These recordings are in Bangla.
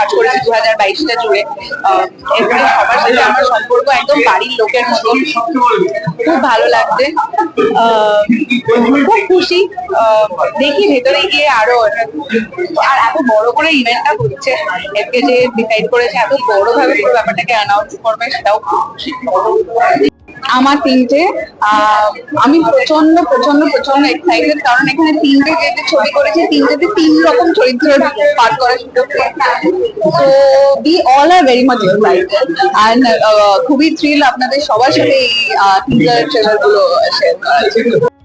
কাজ করেছি দু হাজার বাইশটা জুড়ে। এরপরে সবার সাথে আমার সম্পর্ক একদম বাড়ির লোকের মতন। খুব ভালো লাগছে। খুব খুশি। দেখি ভেতরে গিয়ে আরও আর এত বড় করে ইভেন্টটা হচ্ছে। এফকে যে ডিসাইড করেছে, এত বড় ভাবে পুরো ব্যাপারটাকে অ্যানাউন্স করবে, সেটাও খুব খুশি। আমার তিনটে আমি প্রচণ্ড প্রচণ্ড প্রচণ্ড এক্সাইটেড কারণ এখানে তিনটে যে ছবি করেছে, তিনটেতে তিন রকম চরিত্র পাঠ করার সুযোগ তো we all are very much excited and খুবই থ্রিল আপনাদের সবার সাথে এই টিজার ট্রেলারগুলো শেয়ার করা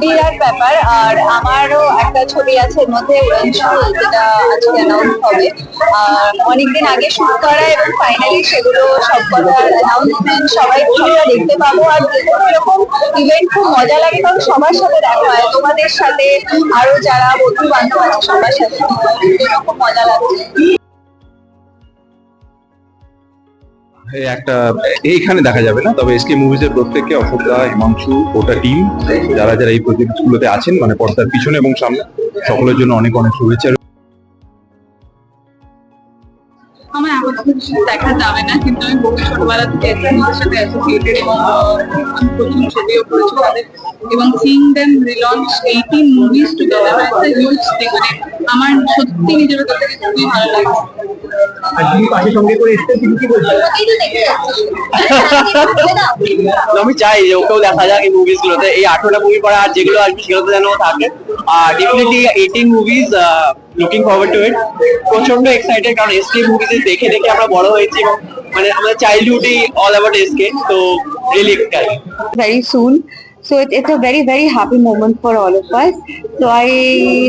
বিরাট ব্যাপার। আর আমারও একটা ছবি আছে এর মধ্যে যেটা আজকে অ্যানাউন্স হবে। অনেকদিন আগে শুট করা এবং ফাইনালি সেগুলো সব কটার অ্যানাউন্সমেন্ট সবাই সবটা দেখতে পাবো। আর যেহেতু এরকম ইভেন্ট খুব মজা লাগে, কারণ সবার সাথে দেখা হয়। তোমাদের সাথে আরও যারা বন্ধু বান্ধব আছে, সবার সাথে এরকম মজা লাগছে। একটা, এইখানে দেখা যাবে না, তবে এসকে মুভিজের প্রত্যেককে অশোক দা হিমাংশু গোটা টিম যারা যারা এই প্রজেক্ট গুলোতে আছেন মানে পর্দার পিছনে এবং সামনে, সকলের জন্য অনেক অনেক শুভেচ্ছা দেখা যাবে না, কিন্তু আমি ছোটবেলা থেকে এবং প্রচুর ছবিও করেছি তাদের, এবং sing them relaunch eighteen movies together আমার সত্যি নিজের কাছ থেকে খুবই ভালো লাগছে আর তুমি পাশে সঙ্গে করে এসতে তুমি কি বলছো? আমি চাই যে ওকেও দেখা যাক এই মুভিজ গুলোতে। এই আঠারোটা মুভি পরে আর যেগুলো আসবে সেগুলোতে যেন থাকে। আর definitely eighteen movies looking forward to it প্রচণ্ড এক্সাইটেড কারণ এসকে মুভিজ দেখে দেখে আমরা বড় হয়েছি এবং মানে আমাদের চাইল্ডহুডই অল অ্যাবাউট এসকে তো really excited very soon. So it, it's a very very happy moment for all of us. So I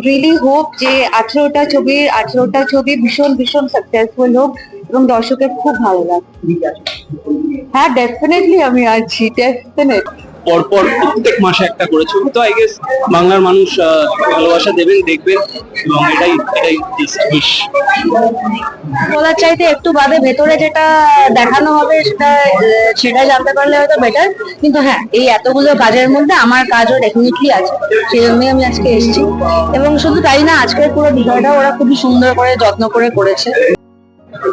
really hope যে আঠেরোটা ছবির আঠেরোটা ছবি ভীষণ ভীষণ সাকসেসফুল হোক এবং দর্শকের খুব ভালো লাগবে হ্যাঁ ডেফিনেটলি আমি আছি ডেফিনেট পরপর প্রত্যেক মাসে একটা করে ছবি তো আই গেস বাংলার মানুষ ভালোবাসা দেবেন, দেখবেন, এবং এটাই এটাই উইশ বলার চাইতে একটু বাদে ভেতরে যেটা দেখানো হবে সেটা সেটা জানতে পারলে হয়তো বেটার কিন্তু হ্যাঁ এই এতগুলো কাজের মধ্যে আমার কাজও ডেফিনেটলি আছে। সেই জন্যই আমি আজকে এসেছি। এবং শুধু তাই না, আজকের পুরো বিষয়টা ওরা খুবই সুন্দর করে, যত্ন করে করেছে।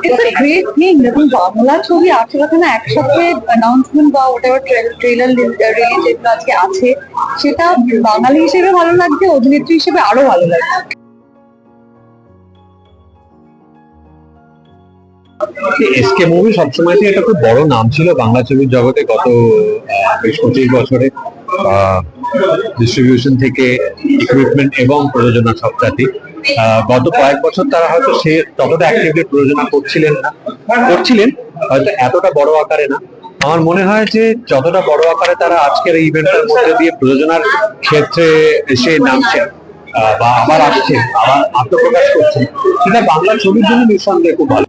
It's a great thing দেখুন বাংলা ছবি আঠেরোখানা একসাথে অ্যানাউন্সমেন্ট বা ওটার ট্রেলার রিলিজ আজকে আছে, সেটা বাঙালি হিসেবে ভালো লাগছে, অভিনেত্রী হিসেবে আরও ভালো লাগছে। এসকে মুভি সবসময় একটা খুব বড় নাম ছিল বাংলা ছবির জগতে গত বেশ পঁচিশ বছরে ডিস্ট্রিবিউশন থেকে ইকুইপমেন্ট এবং প্রযোজনা সবটাতে গত কয়েক বছর তারা হয়তো সে ততটা অ্যাক্টিভলি প্রয়োজন করছিলেন না। করছিলেন, হয়তো এতটা বড় আকারে না। আমার মনে হয় যে যতটা বড় আকারে তারা আজকের এই ইভেন্টের মধ্যে দিয়ে প্রযোজনার ক্ষেত্রে এসে নামছে বা আবার আসছে আবার আত্মপ্রকাশ করছে সেটা বাংলা ছবির জন্য নিঃসন্দেহে খুব ভালো।